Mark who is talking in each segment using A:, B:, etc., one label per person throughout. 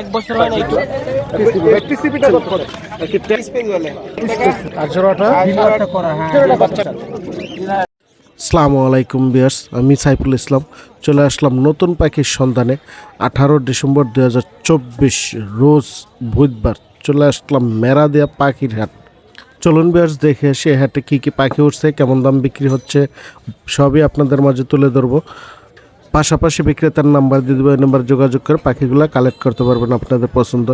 A: এক বছর হয় না? একটু
B: টিসিপিটা কত করে আর জোড়াটা? জোড়াটা বাচ্চা আসসালামু আলাইকুম বিয়ার্স আমি সাইফুল ইসলাম। চলে আসলাম নতুন পাখির সন্ধানে। আঠারো ডিসেম্বর দুই হাজার চব্বিশ রোজ বুধবার চলে আসলাম মেরা দেয়া পাখির হাট। চলুন বিয়ার্স দেখে সে হাটে কী কী পাখি উঠছে কেমন দাম বিক্রি হচ্ছে সবই আপনাদের মাঝে তুলে ধরবো। পাশাপাশি বিক্রেতার নাম্বার দিয়ে দেবো নাম্বার যোগাযোগ করে পাখিগুলো কালেক্ট করতে পারবেন আপনাদের পছন্দ।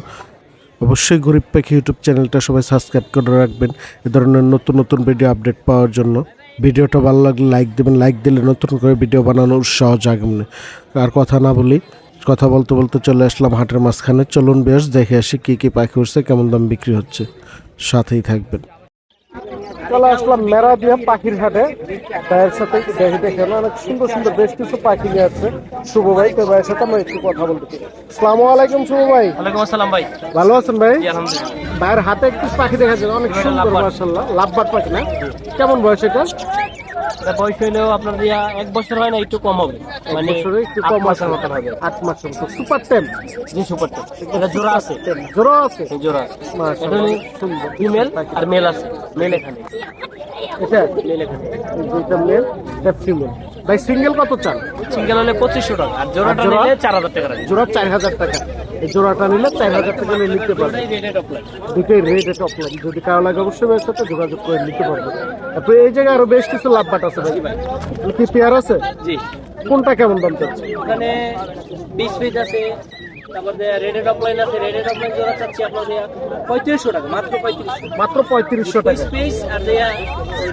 B: অবশ্যই গরিব পাখি ইউটিউব চ্যানেলটা সবাই সাবস্ক্রাইব করে রাখবেন, এ ধরনের নতুন নতুন ভিডিও আপডেট পাওয়ার জন্য। ভিডিওটা ভালো লাগলে লাইক দেবেন লাইক দিলে নতুন করে ভিডিও বানানোর উৎসাহ জাগবে আর কথা না বলি, কথা বলতে বলতে চলে আসলাম হাটের মাঝখানে। চলুন বেশ, দেখে আসি কী কী পাখি উঠছে, কেমন দাম বিক্রি হচ্ছে। সাথেই থাকবেন। চলে আসলাম মেরা দিয়ে পাখির হাটে। ভাইয়ের সাথে দেখে দেখে অনেক সুন্দর সুন্দর বেশ কিছু পাখি নিয়ে আছে শুভ ভাই তো ভাইয়ের সাথে আমরা একটু কথা বলতে আসসালামু আলাইকুম শুভ ভাই।
A: আসসালাম ভাই।
B: ভালো আছেন ভাই? ভাইয়ের হাতে একটু পাখি দেখা যায়। অনেক সুন্দর। মার্শাল্লাহ লাভবার পাখি না? কেমন বয়স এটা?
A: বয়স হইলেও আপনার দিয়া এক বছর হয় না একটু কম হবে। মানে
B: একটু কম
A: মাসের মতন হবে।
B: আট মাসের মতো সুপার টেম
A: জি সুপার এটা জোড়া আছে।
B: জোড়া আছে।
A: জোড়া আছে। এটা ফিমেল আর মেল আছে। মেল এখানে।
B: এটা?
A: মেল এখানে।
B: দুইটা মেল এটা ফিমেল। ভাই সিঙ্গেল কত চান?
A: সিঙ্গেল হলে পঁচিশশো টাকা। আর জোড়াটা নিলে চার হাজার টাকা
B: জোড়া চার হাজার টাকা। এই জোড়াটা নিলে চার হাজার টাকা নিয়ে নিতে পারবে। দুটোই রেড এটা অফলাইন যদি কারও লাগে অবশ্যই ভাইয়ের সাথে যোগাযোগ করে নিতে পারবে। তারপরে এই জায়গায় আরও বেশ কিছু লাভ বাট আছে ভাই। কি পেয়ার আছে? কোনটা কেমন দাম চাচ্ছে
A: মানে বিশ পিস আছে রেটেড অফলাইন আছে রেটেড অফলাইন জোড়া চাচ্ছি আপনাদের। পঁয়ত্রিশশো টাকা মাত্র পঁয়ত্রিশশো
B: মাত্র পঁয়ত্রিশশো টাকা।
A: স্পেস আর দেয়া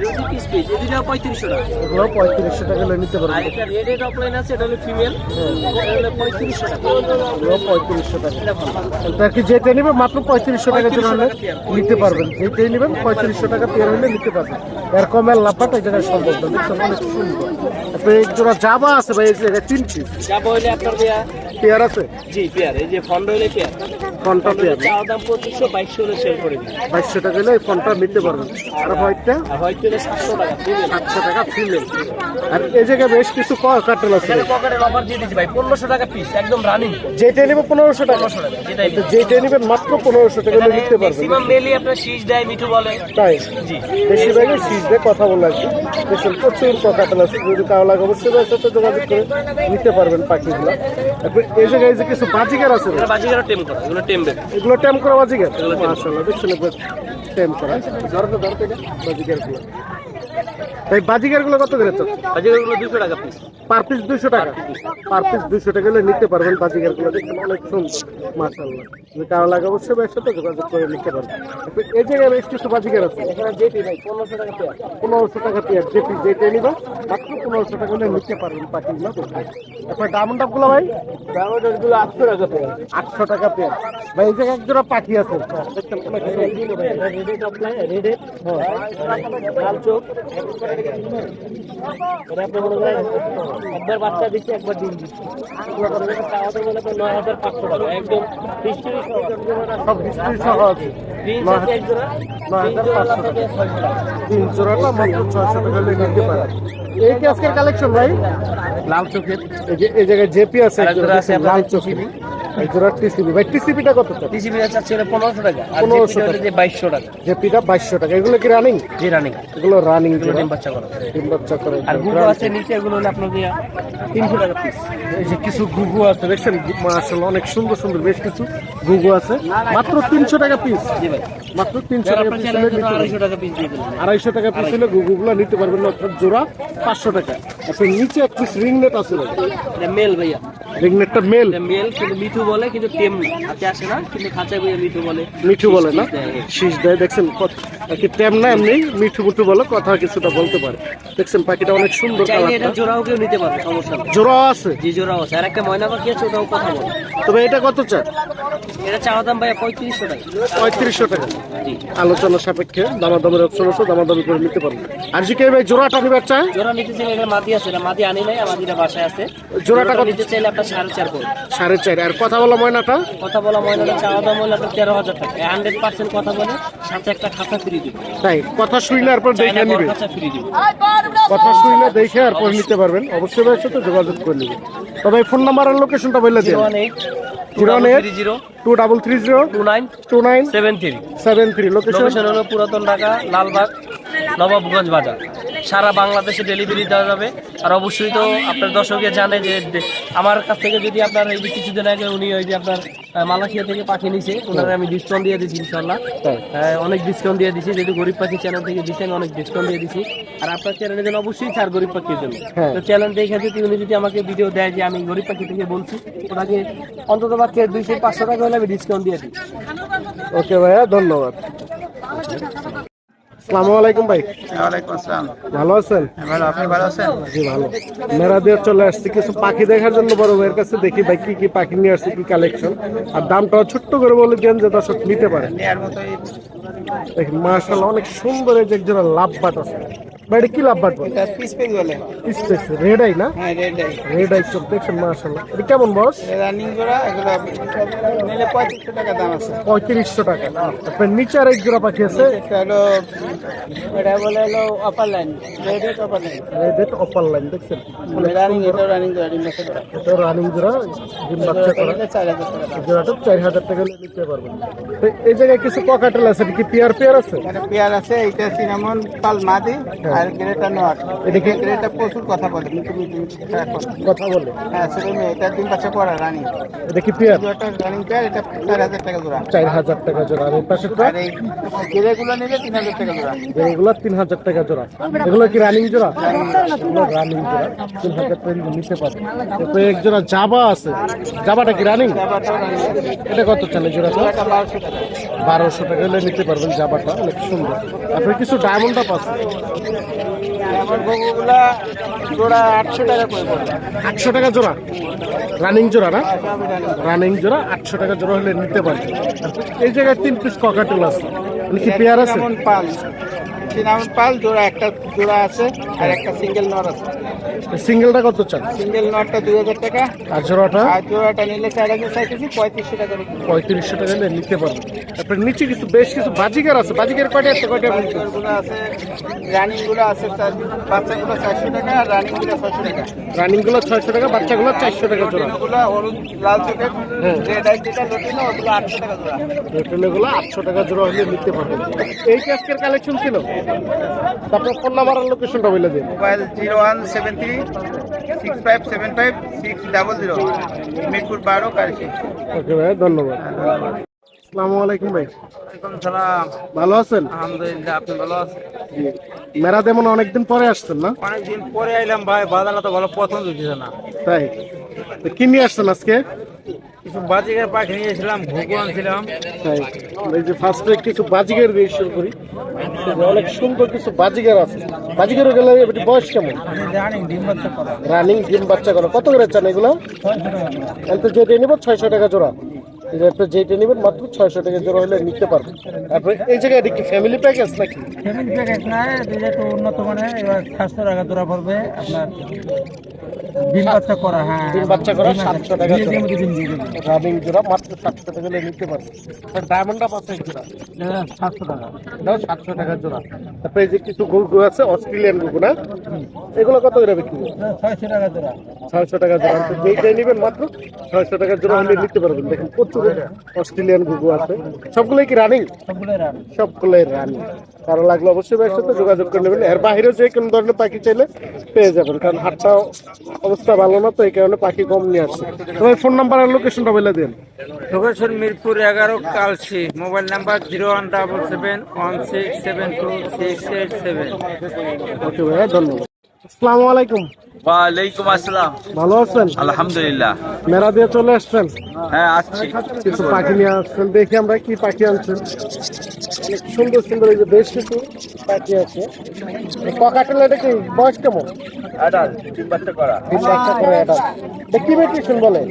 A: রুটি পিস পিস এই দুটো পঁয়ত্রিশশো টাকা।
B: এগুলো পঁয়ত্রিশশো টাকা হলে নিতে
A: আর
B: পারবে
A: একটা রেডেড অফলাইন আছে এটা হলো ফিমেল হলো পঁয়ত্রিশশো টাকা।
B: এগুলো পঁয়ত্রিশশো টাকা। কি যেটা নেবে মাত্র পঁয়ত্রিশশো টাকা জন্য হলে নিতে পারবেন। যেটাই নেবেন পঁয়ত্রিশশো টাকা পেয়ার হলে নিতে পারবেন। এর কমের লাভটা এই জায়গায় সম্ভব না। দেখছেন অনেক সুন্দর। জোড়া জাবা আছে ভাই এই জায়গায় তিন পিস
A: যা বইলে আপনার দেয়া
B: পেয়ার আছে?
A: জি পেয়ার এই যে ফন্ড হইলে পেয়ার।
B: ফোনটা পেয়ার
A: দাম পঁচিশশো বাইশশো হলে সেল করে দিই
B: বাইশশো টাকা হলে এই ফোনটা নিতে পারবেন। আর হোয়াইটটা?
A: হয়তো হলে সাতশো টাকা
B: সাতশো টাকা ফিমেল আর এই জায়গায় বেশ কিছু কাটেল আছে।
A: পকেটের অফার দিয়ে দিচ্ছি ভাই পনেরোশো টাকা পিস একদম রানিং
B: যেটা নেবে পনেরোশো টাকা।
A: পনেরোশো টাকা
B: যেটা নেবেন। মাত্র পনেরোশো টাকা হলে নিতে পারবেন।
A: ম্যাক্সিমাম মেলি আপনার শীষ দেয় মিঠু বলে।
B: তাই?
A: জি।
B: বেশিরভাগই সিজদে কথা বলে আর কি। প্রচুর কাটাল আছে। যদি কারও লাগে অবশ্যই যোগাযোগ করে নিতে পারবেন পাখিগুলো। এই জায়গায় যে কিছু বাজিকার আছে?
A: এটা টেম করা এগুলো টেম বের
B: এগুলো টেম করা বাজিকার মাশাআল্লাহ দেখছেন একবার টেম করা। ধরতে ধরতে বাজিকারগুলো এই বাজিকারগুলো কত করে তো?
A: বাজিগারগুলো দুশো টাকা পিস
B: পার পিস টাকা। পার পিস দুশো টাকা হলে নিতে পারবেন বাজিকারগুলো দেখছেন অনেক সুন্দর। মাশাআল্লাহ। যদি কারও লাগে অবশ্যই ভাইয়ের সাথে যোগাযোগ করে নিতে পারবেন। এই জায়গায় বেশ কিছু বাজিকার আছে।
A: এখানে ভাই পনেরোশো টাকা পেয়ার।
B: পনেরোশো টাকা পেয়ার যেটি যেটা নিবা। মাত্র পনেরোশো টাকা হলে নিতে পারবেন পাখিগুলো দেখতে তারপর ডায়মন্ড আপগুলো ভাই?
A: ডায়মন্ডগুলো আটশো টাকা পেয়ার।
B: আটশো টাকা পেয়ার। ভাই এই জায়গায় এক জোড়া পাখি আছে। দেখছেন অনেক সুন্দর।
A: রেডেড অফলাইন রেডেড লাল চোখ এটা আপনি মনে করেন একবার বাচ্চা দিচ্ছে একবার ডিম দিচ্ছে মনে করেন নয় হাজার পাঁচশো টাকা একদম
B: সব হিস্ট্রি সহ আছে
A: তিন
B: জোড়াটা মাত্র ছয়শো টাকা নিতে এই কি আজকের কালেকশন ভাই
A: লাল চোখের
B: এই জায়গায় জেপি আছে লাল
A: আপনার
B: চোখি এই ভাই কত টাকা?
A: হলো টাকা। আর
B: 1500
A: জেপিটা যে বাইশশো টাকা।
B: টাকা। এগুলো কি রানিং
A: জি রানিং
B: এগুলো রানিং
A: এগুলো ডিম বাচ্চা করা।
B: তিন বাচ্চা করে।
A: আর গুগো আছে নিচে এগুলো হলো আপনার দিয়া তিনশো টাকা পিস
B: এই যে কিছু গুগু আছে দেখছেন? অনেক সুন্দর সুন্দর বেশ কিছু গুগু আছে। মাত্র তিনশো টাকা পিস
A: জি ভাই।
B: মাত্র তিনশো
A: যারা
B: টাকা পিস হলে।
A: আড়াইশো টাকা পিস দিয়ে দিলাম।
B: আড়াইশো টাকা পিস হলে গুগুগুলো নিতে পারবেন জোড়া পাঁচশো টাকা। আচ্ছা নিচে এক পিস রিং নেট আছে
A: মেল ভাইয়া।
B: রিং নেটটা মেল।
A: মেল কিন্তু মিঠু বলে কিন্তু টেম হাতে আসে না কিন্তু বইয়ে মিঠু বলে।
B: মিঠু বলে না? শীষ দেয় দেখছেন কি টেম না এমনি মিঠু মুঠু বলে কথা কিছুটা বলতে পারে। দেখছেন পাখিটা অনেক সুন্দর
A: চাইলে এটা জোড়াও কেউ নিতে পারবে সমস্যা নেই।
B: জোড়া আছে?
A: জি জোড়াও আছে। আর একটা ময়না পাখি আছে ওটাও কথা বলে।
B: তবে এটা কত চান
A: এটা চাওয়া দাম ভাইয়া পঁয়ত্রিশশো টাকা।
B: পঁয়ত্রিশশো টাকা।
A: জি।
B: আলোচনা সাপেক্ষে দামাদামের অপশন আছে দামাদামি করে নিতে পারবেন আর যে কেউ ভাই জোড়াটা নিবার চায়?
A: জোড়া নিতে চাইলে এটা মাদি আছে এটা মাদি আনি নাই মাদিটা বাসায় আছে।
B: জোড়াটা
A: নিতে চাইলে সাড়ে চার
B: সাড়ে চার। আর কথা বলা ময়নাটা।
A: কথা বলা ময়নাটা চাওয়া দাম আপনার তেরো হাজার টাকা। হান্ড্রেড পার্সেন্ট কথা বলে সাথে একটা খাতা ফ্রি দিব।
B: তাই কথা শুনলে এরপর দেখে নিবে।
A: ফ্রি দিব।
B: কথা শুনলে দেখে আর পরে নিতে পারবেন। অবশ্যই ভাইয়ের সাথে যোগাযোগ করে নিবে। তবে ফোন নাম্বার আর লোকেশনটা বলে দিন।
A: Zero
B: two double three zero
A: two nine
B: two nine
A: seven three
B: seven three location
A: location হলো পুরাতন ঢাকা লালবাগ নবাবগঞ্জ বাজার। সারা বাংলাদেশে ডেলিভারি দেওয়া যাবে। আর অবশ্যই তো আপনার দর্শকে জানে যে আমার কাছ থেকে যদি আপনার এই যে কিছুদিন আগে উনি ওই যে আপনার মালয়েশিয়া থেকে পাঠিয়ে নিছে ওনারা আমি ডিসকাউন্ট দিয়ে দিচ্ছি ইনশাল্লাহ হ্যাঁ, অনেক ডিসকাউন্ট দিয়ে দিছি যেহেতু গরিব পাখি চ্যানেল থেকে দিচ্ছেন অনেক ডিসকাউন্ট দিয়ে দিছি। আর আপনার চ্যানেলের জন্য অবশ্যই ছাড় গরিব পাখির জন্য।
B: হ্যাঁ।
A: তো চ্যানেল দেখে যদি উনি যদি আমাকে ভিডিও দেয় যে আমি গরিব পাখি থেকে বলছি ওনাকে অন্তত বাচ্চা দুইশো পাঁচশো টাকা হলে আমি ডিসকাউন্ট দিয়ে দিই।
B: ওকে ভাইয়া ধন্যবাদ। আসসালামু আলাইকুম ভাই।
C: ওয়ালাইকুম আসসালাম।
B: ভালো আছেন?
C: ভালো আপনি ভালো আছেন?
B: জি ভালো। মেরা দিয়ে চলে আসছি কিছু পাখি দেখার জন্য বড় ভাইয়ের কাছে দেখি ভাই কি কি পাখি নিয়ে আসছে কি কালেকশন আর দামটা ছোট্ট করে বলে দেন যে দর্শক নিতে পারে। দেখেন মার্শাল অনেক সুন্দর একজোড়া লাভ বাট আছে। ভাই কি লাভ বাট
C: এটা বলে
B: রেড আই না?
C: হ্যাঁ রেড আই
B: রেড আই চোখ দেখছেন মার্শাল এটা কেমন বস
C: রানিং জোড়া এগুলো নিলে পঁয়ত্রিশশো টাকা দাম আছে।
B: পঁয়ত্রিশশো টাকা আপনার নিচে আর এক জোড়া পাখি আছে?
C: এটা হলো এটা বলে হলো upper line red red upper line
B: red upper line দেখছেন?
C: রানিং এটা রানিং জোড়া ডিম বাচ্চা
B: এটা রানিং জোড়া ডিম বাচ্চা করা
C: টাকা
B: জোড়াটা নিতে পারবেন। তো এই জায়গায় কিছু ককাটেল আছে কি পেয়ার পেয়ার আছে?
C: এখানে পেয়ার আছে এটা সিনামন পাল মাদি আর গ্রেটা নট
B: এটা কি
C: গ্রেটা প্রচুর কথা বলে। মিটু মিটু কথা বলে। হ্যাঁ সেটা মেয়ে এটা ডিম বাচ্চা করা রানিং।
B: এটা কি পেয়ার
C: জোড়াটা রানিং পেয়ার এটা চার হাজার টাকা জোড়া।
B: চার হাজার টাকা জোড়া। আর এই পাশেরটা
C: আর এই গেরেগুলো নিলে তিন হাজার টাকা জোড়া।
B: এগুলো তিন হাজার টাকা জোড়া। এগুলো কি রানিং জোড়া? রানিং জোড়া। তিন হাজার টাকা নিতে পারবে তো এক জোড়া জাবা আছে। জাবাটা কি রানিং এটা কত চলে
C: এটা বারোশো টাকা।
B: হলে নিতে পারবেন জাবাটা অনেক সুন্দর। আপনি কিছু ডায়মন্ড আপ আছে
C: জোড়া আটশো টাকা
B: আটশো টাকা জোড়া? রানিং জোড়া না?
C: রানিং
B: জোড়া আটশো টাকা জোড়া হলে নিতে পারবে। এই জায়গায় তিন পিস ককাটুল আছে। মানে কি পেয়ার আছে?
C: পাল। জোড়া একটা জোড়া আছে আর একটা সিঙ্গেল নর আছে।
B: সিঙ্গেলটা কত চান?
C: সিঙ্গেল নটটা দুই হাজার টাকা।
B: আর জোড়াটা?
C: আর জোড়াটা নিলে চার হাজার চাইতেছি পঁয়ত্রিশশো টাকা
B: পঁয়ত্রিশশো টাকা হলে নিতে পারবে। তারপরে নিচে কিছু বেশ কিছু বাজিকার আছে। বাজিকার কয়টা আছে? কয়টা
C: আছে রানিংগুলো আছে বাচ্চাগুলো চারশো টাকা আর রানিংগুলো ছয়শো টাকা।
B: রানিংগুলো ছয়শো টাকা বাচ্চাগুলো চারশো টাকা জোড়া।
C: হলুদ লাল চোখের রেড আই যেটা লটিনো ওগুলো আটশো টাকা জোড়া।
B: আটশো টাকা জোড়া হলে নিতে পারবে। এই আজকের কালেকশন ছিল তারপরে ফোন নাম্বার আর লোকেশনটা বলে দিন।
C: Mobile zero one seven three six five seven five six double zero Mirpur বারো কালসি
B: ওকে ভাই ধন্যবাদ। আসসালামু আলাইকুম ভাই।
C: সালাম।
B: ভালো আছেন?
C: আলহামদুলিল্লাহ আপনি ভালো আছেন?
B: মেরা তেমন অনেকদিন পরে আসছেন না?
C: অনেকদিন পরে আইলাম ভাই বাজারটা তো ভালো পছন্দ হচ্ছে না।
B: তাই। তো কি নিয়ে আসছেন আজকে?
C: কিছু বাজিকার পাখি নিয়েছিলাম ঘুঘু আনছিলাম।
B: তাই। এই যে ফার্স্টে কিছু বাজিগার দিয়ে শুরু করি। অনেক সুন্দর কিছু বাজিগার আছে। বাজিগারও গেলে এটি বয়স কেমন?
C: জানি ডিম বাচ্চা করা।
B: রানিং কত করে চান এগুলো? এত যেটা নিব ছয়শো টাকা জোড়া। একটা যেটা নেবেন মাত্র ছয়শো টাকা জোড়া হলে নিতে পারবেন তারপরে এই জায়গায় কি ফ্যামিলি প্যাকেজ নাকি?
C: ফ্যামিলি প্যাকেজ না এটা একটু উন্নত এবার সাতশো টাকা জোড়া পড়বে আপনার। ডিম বাচ্চা করা হ্যাঁ।
B: ডিম বাচ্চা করা সাতশো টাকা জোড়া। রানিং জোড়া মাত্র সাতশো টাকা হলে নিতে পারবেন ডায়মন্ড আপ আছে জোড়া।
C: এটা সাতশো টাকা।
B: এটাও সাতশো টাকা জোড়া। তারপরে যে কিছু গুগু আছে অস্ট্রেলিয়ান গুগু না? এগুলো কত করে বিক্রি করবেন?
C: এটা ছয়শো টাকা জোড়া।
B: ছয়শো টাকা জোড়া। তো যেইটাই নেবেন মাত্র ছয়শো টাকা জোড়া হলে নিতে পারবেন। দেখেন প্রচুর অস্ট্রেলিয়ান গুগু আছে। সবগুলোই কি রানিং
C: সবগুলোই রান
B: সবগুলোই রানিং কারও লাগলে অবশ্যই সাথে যোগাযোগ করে নেবেন। এর বাইরেও যে কোনো ধরনের পাখি চাইলে পেয়ে যাবেন। কারণ হাটটা অবস্থা ভালো না তো এই কারণে পাখি কম নিয়ে আসছে। তবে ফোন নাম্বার আর লোকেশনটা বলে দিন।
C: লোকেশন মিরপুর এগারো Kalshi mobile number zero one double seven one six seven two six eight seven.
B: Okay ভাইয়া ধন্যবাদ। আসসালামু আলাইকুম।
D: ওয়ালাইকুম আসসালাম।
B: ভালো আছেন?
D: আলহামদুলিল্লাহ।
B: মেলা দিয়ে চলে আসছেন?
D: হ্যাঁ আসছি।
B: কিছু পাখি নিয়ে আসছেন দেখি আমরা কি পাখি আনছেন। অনেক সুন্দর সুন্দর এই যে বেশ কিছু পাখি আছে। ককাটেল এটা কি বয়স কেমন?
D: অ্যাডাল্ট তিন বাচ্চা করা।
B: তিন বাচ্চা করে এটা এটা কি মেডিটেশন বলে?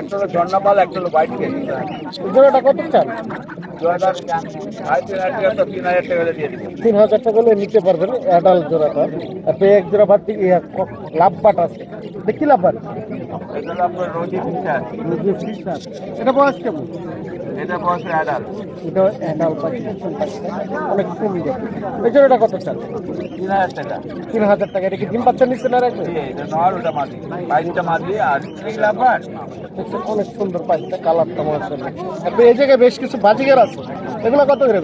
D: একটা হলো ঝর্ণাপাল একটা হলো বাইট কেজি
B: জোড়াটা কত চান?
D: তিন হাজার টাকা
B: হলে নিতে পারবেন অ্যাডাল্ট জোড়াটা। আপনি এক জোড়া বাদ দিয়ে ইয়া, লাভ বাট আছে। দেখি লাভ বাট?
D: এটা
B: বয়স কেমন?
D: এটা বয়সে অ্যাডাল
B: এটা অ্যাডাল পাখি অনেক সুন্দর এই জোড়াটা কত চাল
D: তিন হাজার টাকা।
B: তিন হাজার টাকা। এটা কি ডিম বাচ্চা নিচ্ছে না রাখবে
D: নর ওটা মাদি। বাইশটা মাদি আর লাভার
B: অনেক সুন্দর পাখিটা কালারটা মাশাআল্লাহ তারপরে এই জায়গায় বেশ কিছু বাজিগার আছে। এগুলো কত করে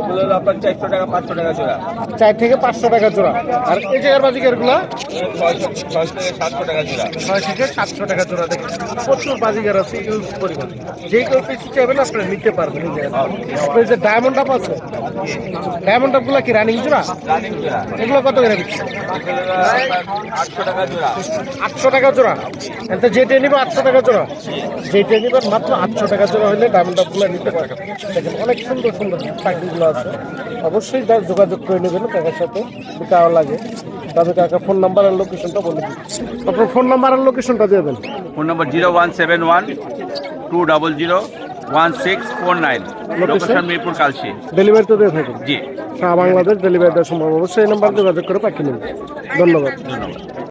D: ওগুলো আপনার চারশো টাকা পাঁচশো টাকা জোড়া।
B: চার থেকে পাঁচশো টাকা জোড়া। আর এই জায়গার বাজিগারগুলো
D: ছয়শো থেকে সাতশো টাকা জোড়া।
B: ছয় থেকে সাতশো টাকা জোড়া দেখেন। প্রচুর বাজিগার আছে ইউজ পরিমাণ। যে কেউ পিসি চাইবেন আপনারা নিতে পারবেন এই যে ডায়মন্ড আপ আছে ডায়মন্ড আপগুলো কি রানিং জোড়া? এগুলো কত করে দিচ্ছে
D: আটশো টাকা জোড়া।
B: আটশো টাকা জোড়া এতে যেটা নিবে আটশো টাকা জোড়া। যেটা নিবেন মাত্র আটশো টাকা জোড়া হলে ডায়মন্ড আপগুলো নিতে পারবেন দেখেন অনেক সুন্দর সুন্দর পাখিগুলো আছে। অবশ্যই যোগাযোগ করে নেবেন কাকার সাথে। কারও লাগে তবে কাকা ফোন নাম্বার আর লোকেশনটা বলে দিচ্ছি আপনার ফোন নাম্বার আর লোকেশনটা দিয়ে দেন।
D: Phone number zero one seven one two double zero one six four nine location Mirpur Kalshi
B: delivery তো দিয়ে থাকেন।
D: জি।
B: সারা বাংলাদেশ ডেলিভারি দেওয়া সম্ভব অবশ্যই এই নাম্বার যোগাযোগ করে পাখি নেবেন। ধন্যবাদ।
D: ধন্যবাদ।